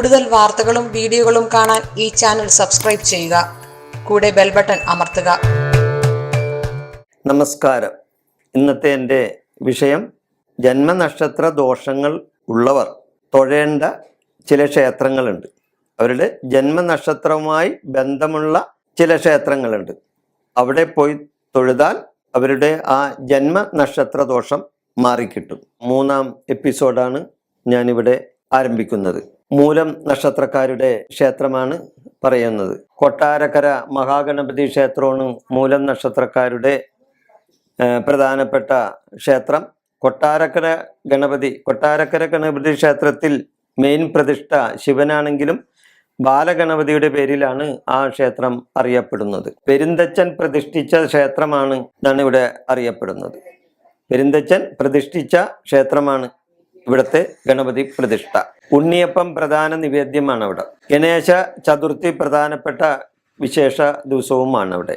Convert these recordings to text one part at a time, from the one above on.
കൂടുതൽ വാർത്തകളും വീഡിയോകളും കാണാൻ ഈ ചാനൽ സബ്സ്ക്രൈബ് ചെയ്യുക. കൂടെ ബെൽ ബട്ടൺ അമർത്തുക. നമസ്കാരം. ഇന്നത്തെ എന്റെ വിഷയം ജന്മനക്ഷത്ര ദോഷങ്ങൾ ഉള്ളവർ തൊഴേണ്ട ചില ക്ഷേത്രങ്ങളുണ്ട്. അവരുടെ ജന്മനക്ഷത്രവുമായി ബന്ധമുള്ള ചില ക്ഷേത്രങ്ങളുണ്ട്. അവിടെ പോയി തൊഴുതാൽ അവരുടെ ആ ജന്മ നക്ഷത്ര ദോഷം മാറിക്കിട്ടും. മൂന്നാം എപ്പിസോഡാണ് ഞാനിവിടെ ആരംഭിക്കുന്നത്. മൂലം നക്ഷത്രക്കാരുടെ ക്ഷേത്രമാണ് പറയുന്നത്. കൊട്ടാരക്കര മഹാഗണപതി ക്ഷേത്രമാണ് മൂലം നക്ഷത്രക്കാരുടെ പ്രധാനപ്പെട്ട ക്ഷേത്രം. കൊട്ടാരക്കര ഗണപതി കൊട്ടാരക്കര ഗണപതി ക്ഷേത്രത്തിൽ മെയിൻ പ്രതിഷ്ഠ ശിവനാണെങ്കിലും ബാലഗണപതിയുടെ പേരിലാണ് ആ ക്ഷേത്രം അറിയപ്പെടുന്നത്. പെരിന്തച്ചൻ പ്രതിഷ്ഠിച്ച ക്ഷേത്രമാണ് എന്നാണ് ഇവിടെ അറിയപ്പെടുന്നത്. പെരിന്തച്ചൻ പ്രതിഷ്ഠിച്ച ക്ഷേത്രമാണ് ഇവിടുത്തെ ഗണപതി പ്രതിഷ്ഠ. ഉണ്ണിയപ്പം പ്രധാന നിവേദ്യമാണ് അവിടെ ഗണേശ ചതുർത്ഥി പ്രധാനപ്പെട്ട വിശേഷ ദിവസവുമാണ് അവിടെ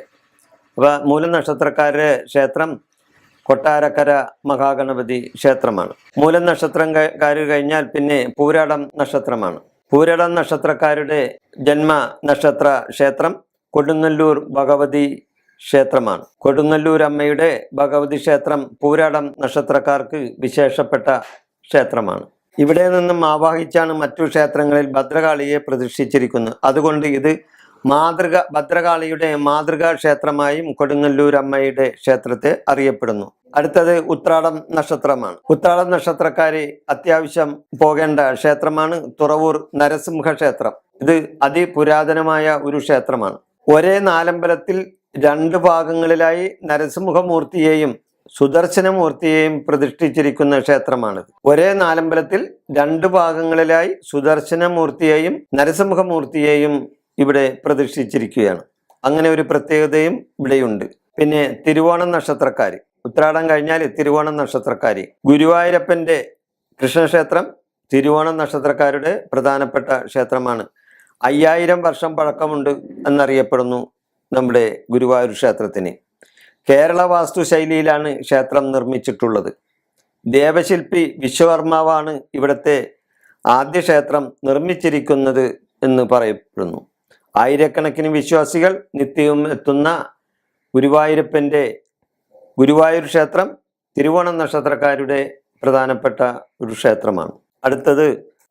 അപ്പൊ മൂലനക്ഷത്രക്കാരുടെ ക്ഷേത്രം കൊട്ടാരക്കര മഹാഗണപതി ക്ഷേത്രമാണ്. മൂലം നക്ഷത്രക്കാർ കഴിഞ്ഞാൽ പിന്നെ പൂരാടം നക്ഷത്രമാണ്. പൂരാടം നക്ഷത്രക്കാരുടെ ജന്മ നക്ഷത്ര ക്ഷേത്രം കൊടുങ്ങല്ലൂർ ഭഗവതി ക്ഷേത്രമാണ്. കൊടുങ്ങല്ലൂർ അമ്മയുടെ ഭഗവതി ക്ഷേത്രം പൂരാടം നക്ഷത്രക്കാർക്ക് വിശേഷപ്പെട്ട ക്ഷേത്രമാണ്. ഇവിടെ നിന്നും ആവാഹിച്ചാണ് മറ്റു ക്ഷേത്രങ്ങളിൽ ഭദ്രകാളിയെ പ്രതിഷ്ഠിച്ചിരിക്കുന്നത്. അതുകൊണ്ട് ഇത് മാതൃക ഭദ്രകാളിയുടെ മാതൃകാ ക്ഷേത്രമായും കൊടുങ്ങല്ലൂർ അമ്മയുടെ ക്ഷേത്രത്തെ അറിയപ്പെടുന്നു. അടുത്തത് ഉത്രാടം നക്ഷത്രമാണ്. ഉത്രാടം നക്ഷത്രക്കാര് അത്യാവശ്യം പോകേണ്ട ക്ഷേത്രമാണ് തുറവൂർ നരസിംഹ ക്ഷേത്രം. ഇത് അതിപുരാതനമായ ഒരു ക്ഷേത്രമാണ്. ഒരേ നാലമ്പലത്തിൽ രണ്ട് ഭാഗങ്ങളിലായി നരസിംഹമൂർത്തിയെയും സുദർശനമൂർത്തിയെയും പ്രതിഷ്ഠിച്ചിരിക്കുന്ന ക്ഷേത്രമാണിത്. ഒരേ നാലമ്പലത്തിൽ രണ്ട് ഭാഗങ്ങളിലായി സുദർശനമൂർത്തിയെയും നരസിംഹമൂർത്തിയെയും ഇവിടെ പ്രതിഷ്ഠിച്ചിരിക്കുകയാണ്. അങ്ങനെ ഒരു പ്രത്യേകതയും ഇവിടെയുണ്ട്. പിന്നെ തിരുവോണം നക്ഷത്രക്കാർ ഉത്രാടം കഴിഞ്ഞാൽ തിരുവോണം നക്ഷത്രക്കാർ ഗുരുവായൂരപ്പന്റെ കൃഷ്ണക്ഷേത്രം തിരുവോണം നക്ഷത്രക്കാരുടെ പ്രധാനപ്പെട്ട ക്ഷേത്രമാണ്. അയ്യായിരം വർഷം പഴക്കമുണ്ട് എന്നറിയപ്പെടുന്നു നമ്മുടെ ഗുരുവായൂർ ക്ഷേത്രത്തിന്. കേരള വാസ്തുശൈലിയിലാണ് ക്ഷേത്രം നിർമ്മിച്ചിട്ടുള്ളത്. ദേവശില്പി വിശ്വകർമാവാണ് ഇവിടുത്തെ ആദ്യ ക്ഷേത്രം നിർമ്മിച്ചിരിക്കുന്നത് എന്ന് പറയപ്പെടുന്നു. ആയിരക്കണക്കിന് വിശ്വാസികൾ നിത്യവും എത്തുന്ന ഗുരുവായൂരപ്പന്റെ ഗുരുവായൂർ ക്ഷേത്രം തിരുവോണം നക്ഷത്രക്കാരുടെ പ്രധാനപ്പെട്ട ഒരു ക്ഷേത്രമാണ്. അടുത്തത്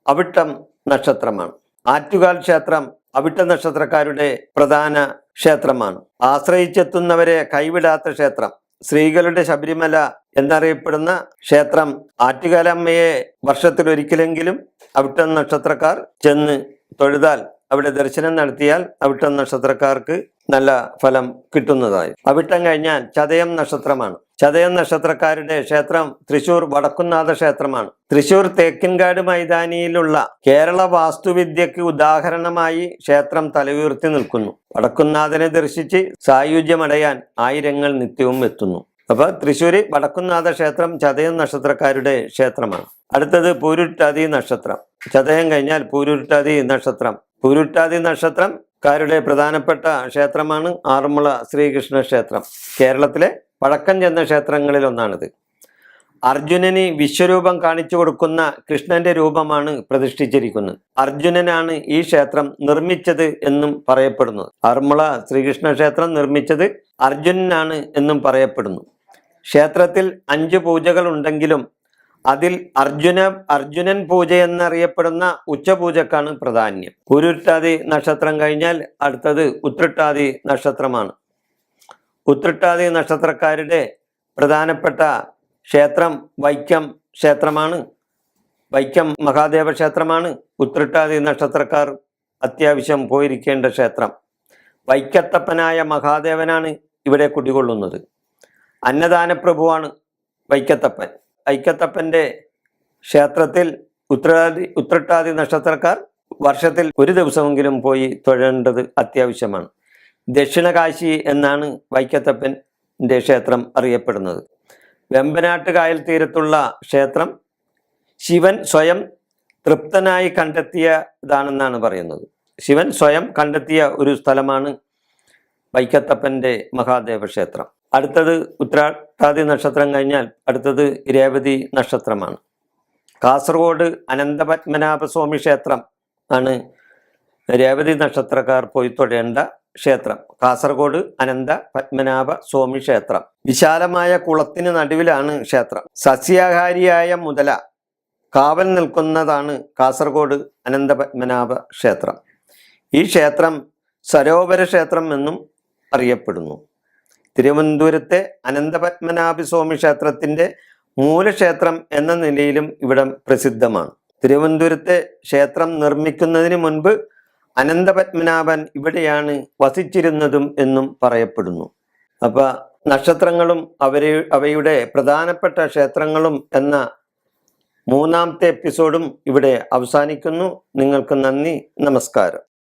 അവിട്ടം നക്ഷത്രമാണ്. ആറ്റുകാൽ ക്ഷേത്രം അവിട്ട നക്ഷത്രക്കാരുടെ പ്രധാന ക്ഷേത്രമാണ്. ആശ്രയിച്ചെത്തുന്നവരെ കൈവിടാത്ത ക്ഷേത്രം. സ്ത്രീകളുടെ ശബരിമല എന്നറിയപ്പെടുന്ന ക്ഷേത്രം. ആറ്റുകാലമ്മയെ വർഷത്തിലൊരിക്കലെങ്കിലും അവിട്ടം നക്ഷത്രക്കാർ ചെന്ന് തൊഴുതാൽ അവിടെ ദർശനം നടത്തിയാൽ അവിട്ടം നക്ഷത്രക്കാർക്ക് നല്ല ഫലം കിട്ടുന്നതായി. അവിട്ടം കഴിഞ്ഞാൽ ചതയം നക്ഷത്രമാണ്. ചതയം നക്ഷത്രക്കാരുടെ ക്ഷേത്രം തൃശൂർ വടക്കുന്നാഥ ക്ഷേത്രമാണ്. തൃശൂർ തേക്കിൻകാട് മൈതാനിയിലുള്ള കേരള വാസ്തുവിദ്യക്ക് ഉദാഹരണമായി ക്ഷേത്രം തലയുയർത്തി നിൽക്കുന്നു. വടക്കുന്നാഥനെ ദർശിച്ച് സായുജ്യമടയാൻ ആയിരങ്ങൾ നിത്യവും എത്തുന്നു. അപ്പൊ തൃശ്ശൂരി വടക്കുന്നാഥ ക്ഷേത്രം ചതയം നക്ഷത്രക്കാരുടെ ക്ഷേത്രമാണ്. അടുത്തത് പൂരുട്ടാതി നക്ഷത്രം. ചതയം കഴിഞ്ഞാൽ പൂരുട്ടാതി നക്ഷത്രം. പൂരുട്ടാതി നക്ഷത്രം കാരുടെ പ്രധാനപ്പെട്ട ക്ഷേത്രമാണ് ആറന്മുള ശ്രീകൃഷ്ണ ക്ഷേത്രം. കേരളത്തിലെ പഴക്കം ചെന്ന ക്ഷേത്രങ്ങളിൽ ഒന്നാണിത്. അർജുനന് വിശ്വരൂപം കാണിച്ചു കൊടുക്കുന്ന കൃഷ്ണന്റെ രൂപമാണ് പ്രതിഷ്ഠിച്ചിരിക്കുന്നത്. അർജുനനാണ് ഈ ക്ഷേത്രം നിർമ്മിച്ചത് എന്നും പറയപ്പെടുന്നു. ആറന്മുള ശ്രീകൃഷ്ണ ക്ഷേത്രം നിർമ്മിച്ചത് അർജുനനാണ് എന്നും പറയപ്പെടുന്നു. ക്ഷേത്രത്തിൽ അഞ്ച് പൂജകൾ ഉണ്ടെങ്കിലും അതിൽ അർജുന അർജുനൻ പൂജ എന്നറിയപ്പെടുന്ന ഉച്ചപൂജക്കാണ് പ്രാധാന്യം. കുരുട്ടാതി നക്ഷത്രം കഴിഞ്ഞാൽ അടുത്തത് ഉത്രട്ടാതി നക്ഷത്രമാണ്. ഉത്രട്ടാതി നക്ഷത്രക്കാരുടെ പ്രധാനപ്പെട്ട ക്ഷേത്രം വൈക്കം ക്ഷേത്രമാണ്. വൈക്കം മഹാദേവ ക്ഷേത്രമാണ്. ഉത്രട്ടാതി നക്ഷത്രക്കാർ അത്യാവശ്യം പോയിരിക്കേണ്ട ക്ഷേത്രം. വൈക്കത്തപ്പനായ മഹാദേവനാണ് ഇവിടെ കുടികൊള്ളുന്നത്. അന്നദാനപ്രഭുവാണ് വൈക്കത്തപ്പൻ. വൈക്കത്തപ്പന്റെ ക്ഷേത്രത്തിൽ ഉത്രട്ടാതി ഉത്രട്ടാദി നക്ഷത്രക്കാർ വർഷത്തിൽ ഒരു ദിവസമെങ്കിലും പോയി തൊഴേണ്ടത് അത്യാവശ്യമാണ്. ദക്ഷിണകാശി എന്നാണ് വൈക്കത്തപ്പന്റെ ക്ഷേത്രം അറിയപ്പെടുന്നത്. വെമ്പനാട്ട് കായൽ തീരത്തുള്ള ക്ഷേത്രം ശിവൻ സ്വയം തൃപ്തനായി കണ്ടെത്തിയതാണെന്നാണ് പറയുന്നത്. ശിവൻ സ്വയം കണ്ടെത്തിയ ഒരു സ്ഥലമാണ് വൈക്കത്തപ്പന്റെ മഹാദേവ ക്ഷേത്രം. അടുത്തത് ഉത്രാട്ടാതി നക്ഷത്രം കഴിഞ്ഞാൽ അടുത്തത് രേവതി നക്ഷത്രമാണ്. കാസർഗോഡ് അനന്തപത്മനാഭസ്വാമി ക്ഷേത്രം ആണ്. രേവതി നക്ഷത്രക്കാർ പോയി തൊഴേണ്ട ക്ഷേത്രം. കാസർഗോഡ് അനന്ത പത്മനാഭ സ്വാമി ക്ഷേത്രം. വിശാലമായ കുളത്തിന് നടുവിലാണ് ക്ഷേത്രം. സസ്യാഹാരിയായ മുതല കാവൽ നിൽക്കുന്നതാണ് കാസർഗോഡ് അനന്ത പത്മനാഭ ക്ഷേത്രം. ഈ ക്ഷേത്രം സരോവര ക്ഷേത്രം എന്നും അറിയപ്പെടുന്നു. തിരുവനന്തപുരത്തെ അനന്തപത്മനാഭ സ്വാമി ക്ഷേത്രത്തിന്റെ മൂലക്ഷേത്രം എന്ന നിലയിലും ഇവിടം പ്രസിദ്ധമാണ്. തിരുവനന്തപുരത്തെ ക്ഷേത്രം നിർമ്മിക്കുന്നതിന് മുൻപ് അനന്തപത്മനാഭൻ ഇവിടെയാണ് വസിച്ചിരുന്നതും എന്നും പറയപ്പെടുന്നു. അപ്പൊ നക്ഷത്രങ്ങളും അവരെ അവയുടെ പ്രധാനപ്പെട്ട ക്ഷേത്രങ്ങളും എന്ന മൂന്നാമത്തെ എപ്പിസോഡും ഇവിടെ അവസാനിക്കുന്നു. നിങ്ങൾക്ക് നന്ദി നമസ്കാരം.